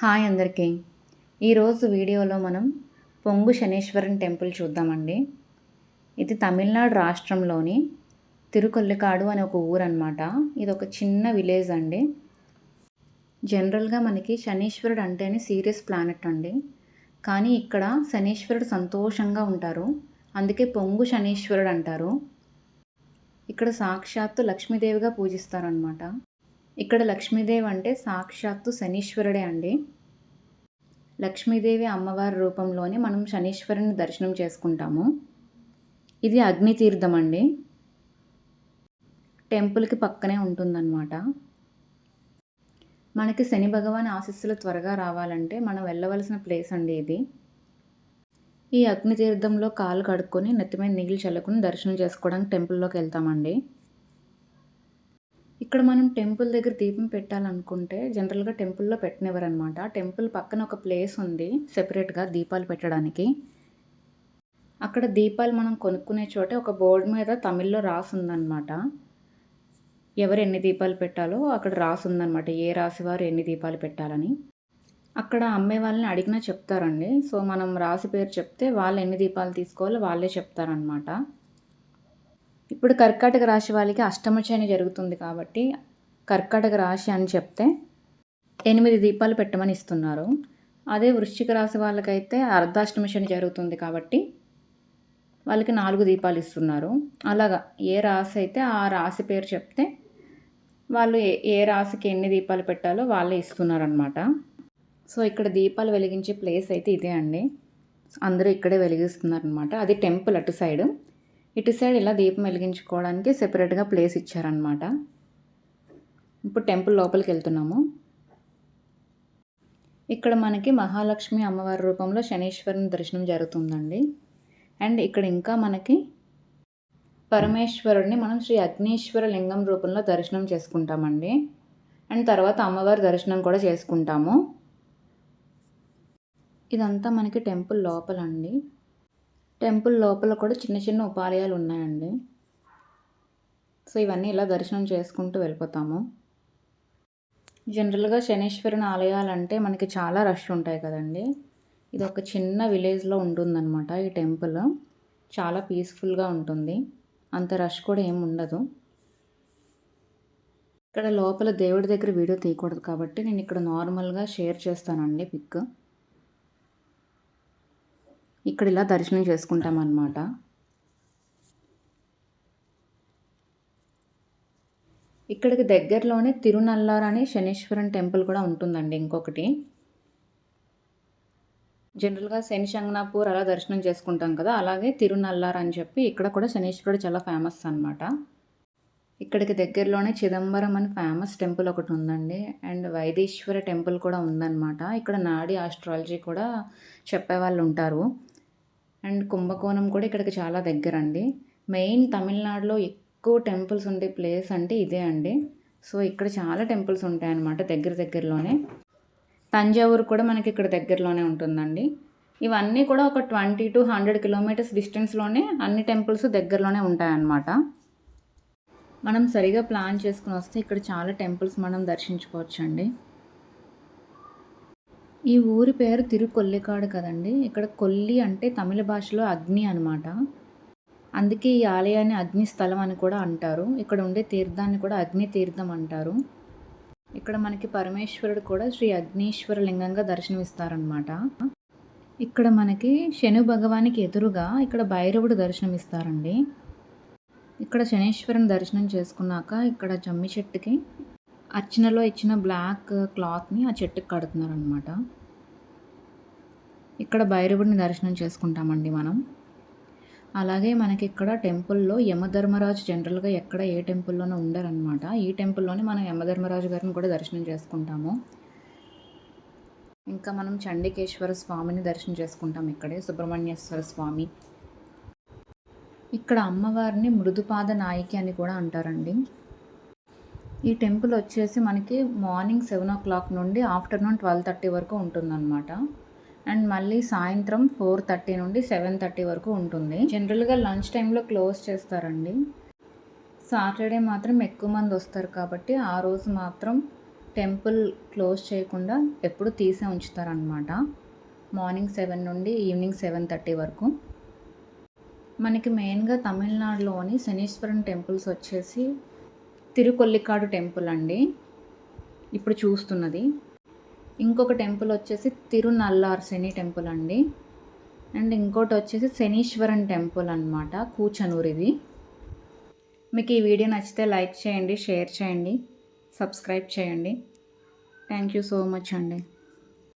Hi అందరికీ. ఈరోజు వీడియోలో మనం పొంగు శనీశ్వరన్ టెంపుల్ చూద్దామండి. ఇది తమిళనాడు రాష్ట్రంలోని తిరుకొల్లికాడు అనే ఒక ఊరు అనమాట ఇది ఒక చిన్న విలేజ్ అండి. జనరల్గా మనకి శనీశ్వరుడు అంటేనే సీరియస్ ప్లానెట్ అండి. కానీ ఇక్కడ శనీశ్వరుడు సంతోషంగా ఉంటారు. అందుకే పొంగు శనీశ్వరుడు అంటారు. ఇక్కడ సాక్షాత్తు లక్ష్మీదేవిగా పూజిస్తారనమాట ఇక్కడ లక్ష్మీదేవి అంటే సాక్షాత్తు శనీశ్వరుడే అండి. లక్ష్మీదేవి అమ్మవారి రూపంలోనే మనం శనీశ్వరుని దర్శనం చేసుకుంటాము. ఇది అగ్ని తీర్థం అండి. టెంపుల్కి పక్కనే ఉంటుందన్నమాట. మనకి శని భగవాన్ ఆశీస్సులు త్వరగా రావాలంటే మనం వెళ్ళవలసిన ప్లేస్ అండి ఇది. ఈ అగ్ని తీర్థంలో కాలు కడుక్కొని నెత్తిమీద నీళ్ళు చల్లుకొని దర్శనం చేసుకోవడానికి టెంపుల్లోకి వెళ్తామండి. ఇక్కడ మనం టెంపుల్ దగ్గర దీపం పెట్టాలనుకుంటే జనరల్గా టెంపుల్లో పెట్టినవారనమాట టెంపుల్ పక్కన ఒక ప్లేస్ ఉంది సెపరేట్గా దీపాలు పెట్టడానికి. అక్కడ దీపాలు మనం కొనుక్కునే చోట ఒక బోర్డు మీద తమిళ్ళో రాసి ఉందన్నమాట ఎవరు ఎన్ని దీపాలు పెట్టాలో అక్కడ రాసి ఉందన్నమాట ఏ రాశి వారు ఎన్ని దీపాలు పెట్టాలని. అక్కడ అమ్మే వాళ్ళని అడిగినా చెప్తారండి. సో మనం రాసి పేరు చెప్తే వాళ్ళు ఎన్ని దీపాలు తీసుకోవాలో వాళ్ళే చెప్తారనమాట. ఇప్పుడు కర్కాటక రాశి వాళ్ళకి అష్టమ శని జరుగుతుంది కాబట్టి కర్కాటక రాశి అని చెప్తే ఎనిమిది దీపాలు పెట్టమని ఇస్తున్నారు. అదే వృశ్చిక రాశి వాళ్ళకైతే అర్ధాష్టమ శని జరుగుతుంది కాబట్టి వాళ్ళకి నాలుగు దీపాలు ఇస్తున్నారు. అలాగా ఏ రాశి అయితే ఆ రాశి పేరు చెప్తే వాళ్ళు ఏ ఏ రాశికి ఎన్ని దీపాలు పెట్టాలో వాళ్ళే ఇస్తున్నారనమాట సో ఇక్కడ దీపాలు వెలిగించే ప్లేస్ అయితే ఇదే అండి. అందరూ ఇక్కడే వెలిగిస్తున్నారనమాట అది టెంపుల్ అటు సైడ్. ఇటు సైడ్ ఇలా దీపం వెలిగించుకోవడానికి సెపరేట్గా ప్లేస్ ఇచ్చారనమాట ఇప్పుడు టెంపుల్ లోపలికి వెళ్తున్నాము. ఇక్కడ మనకి మహాలక్ష్మి అమ్మవారి రూపంలో శనీశ్వరుని దర్శనం జరుగుతుందండి. అండ్ ఇక్కడ ఇంకా మనకి పరమేశ్వరుడిని మనం శ్రీ అగ్నేశ్వర లింగం రూపంలో దర్శనం చేసుకుంటామండి. అండ్ తర్వాత అమ్మవారి దర్శనం కూడా చేసుకుంటాము. ఇదంతా మనకి టెంపుల్ లోపలండి. టెంపుల్ లోపల కూడా చిన్న చిన్న ఉపాలయాలు ఉన్నాయండి. సో ఇవన్నీ ఇలా దర్శనం చేసుకుంటూ వెళ్ళిపోతాము. జనరల్గా శనీశ్వరుని ఆలయాలు అంటే మనకి చాలా రష్ ఉంటాయి కదండి. ఇది ఒక చిన్న విలేజ్లో ఉంటుందన్నమాట ఈ టెంపుల్. చాలా పీస్ఫుల్గా ఉంటుంది. అంత రష్ కూడా ఏమి ఉండదు. ఇక్కడ లోపల దేవుడి దగ్గర వీడియో తీయకూడదు కాబట్టి నేను ఇక్కడ నార్మల్గా షేర్ చేస్తానండి పిక్. ఇక్కడ ఇలా దర్శనం చేసుకుంటాం అన్నమాట ఇక్కడికి దగ్గరలోనే తిరునల్లార్ అనే శనీశ్వరన్ టెంపుల్ కూడా ఉంటుందండి ఇంకొకటి. జనరల్గా శని శంగనాపూర్ అలా దర్శనం చేసుకుంటాం కదా అలాగే తిరునల్లార్ అని చెప్పి ఇక్కడ కూడా శనీశ్వరుడు చాలా ఫేమస్ అనమాట ఇక్కడికి దగ్గరలోనే చిదంబరం అని ఫేమస్ టెంపుల్ ఒకటి ఉందండి. అండ్ వైదీశ్వర టెంపుల్ కూడా ఉందన్నమాట. ఇక్కడ నాడి ఆస్ట్రాలజీ కూడా చెప్పేవాళ్ళు ఉంటారు. అండ్ కుంభకోణం కూడా ఇక్కడికి చాలా దగ్గర అండి మెయిన్ తమిళనాడులో ఎక్కువ టెంపుల్స్ ఉండే ప్లేస్ అంటే ఇదే అండి. సో ఇక్కడ చాలా టెంపుల్స్ ఉంటాయి అన్నమాట దగ్గర దగ్గరలోనే. తంజావూరు కూడా మనకి ఇక్కడ దగ్గరలోనే ఉంటుందండి. ఇవన్నీ కూడా ఒక ట్వంటీ టు హండ్రెడ్ కిలోమీటర్స్ డిస్టెన్స్లోనే అన్ని టెంపుల్స్ దగ్గరలోనే ఉంటాయన్నమాట. మనం సరిగా ప్లాన్ చేసుకుని వస్తే ఇక్కడ చాలా టెంపుల్స్ మనం దర్శించుకోవచ్చండి. ఈ ఊరి పేరు తిరుకొల్లికాడు కదండి. ఇక్కడ కొల్లి అంటే తమిళ భాషలో అగ్ని అనమాట అందుకే ఈ ఆలయాన్ని అగ్ని స్థలం అని కూడా అంటారు. ఇక్కడ ఉండే తీర్థాన్ని కూడా అగ్ని తీర్థం అంటారు. ఇక్కడ మనకి పరమేశ్వరుడు కూడా శ్రీ అగ్నీశ్వర లింగంగా దర్శనమిస్తారనమాట ఇక్కడ మనకి శని భగవానికి ఎదురుగా ఇక్కడ భైరవుడు దర్శనమిస్తారండి. ఇక్కడ శనీశ్వరుని దర్శనం చేసుకున్నాక ఇక్కడ జమ్మి చెట్టుకి అర్చనలో ఇచ్చిన బ్లాక్ క్లాత్ని ఆ చెట్టుకి కడుతున్నారనమాట ఇక్కడ భైరవుడిని దర్శనం చేసుకుంటామండి మనం. అలాగే మనకి ఇక్కడ టెంపుల్లో యమధర్మరాజు జనరల్గా ఎక్కడ ఏ టెంపుల్లోనూ ఉండరనమాట ఈ టెంపుల్లోనే మనం యమధర్మరాజు గారిని కూడా దర్శనం చేసుకుంటాము. ఇంకా మనం చండికేశ్వర స్వామిని దర్శనం చేసుకుంటాం ఇక్కడే సుబ్రహ్మణ్యేశ్వర స్వామి. ఇక్కడ అమ్మవారిని మృదుపాద నాయకి అని కూడా అంటారండి. ఈ టెంపుల్ వచ్చేసి మనకి మార్నింగ్ సెవెన్ ఓ క్లాక్ నుండి ఆఫ్టర్నూన్ ట్వెల్వ్ థర్టీ వరకు ఉంటుందన్నమాట. అండ్ మళ్ళీ సాయంత్రం ఫోర్ థర్టీ నుండి సెవెన్ థర్టీ వరకు ఉంటుంది. జనరల్గా లంచ్ టైంలో క్లోజ్ చేస్తారండి. సాటర్డే మాత్రం ఎక్కువ మంది వస్తారు కాబట్టి ఆ రోజు మాత్రం టెంపుల్ క్లోజ్ చేయకుండా ఎప్పుడు తీసే ఉంచుతారనమాట మార్నింగ్ సెవెన్ నుండి ఈవినింగ్ సెవెన్ థర్టీ వరకు. మనకి మెయిన్గా తమిళనాడులోని శనీశ్వరం టెంపుల్స్ వచ్చేసి తిరుకొల్లికాడు టెంపుల్ అండి. ఇప్పుడు చూస్తున్నది. ఇంకొక టెంపుల్ వచ్చేసి తిరునల్లార్ శని టెంపుల్ అండి. అండ్ ఇంకోటి వచ్చేసి శనీశ్వరన్ టెంపుల్ అనమాట కూచనూరిది. మీకు ఈ వీడియో నచ్చితే లైక్ చేయండి షేర్ చేయండి సబ్స్క్రైబ్ చేయండి. థ్యాంక్ యూ సో మచ్ అండి.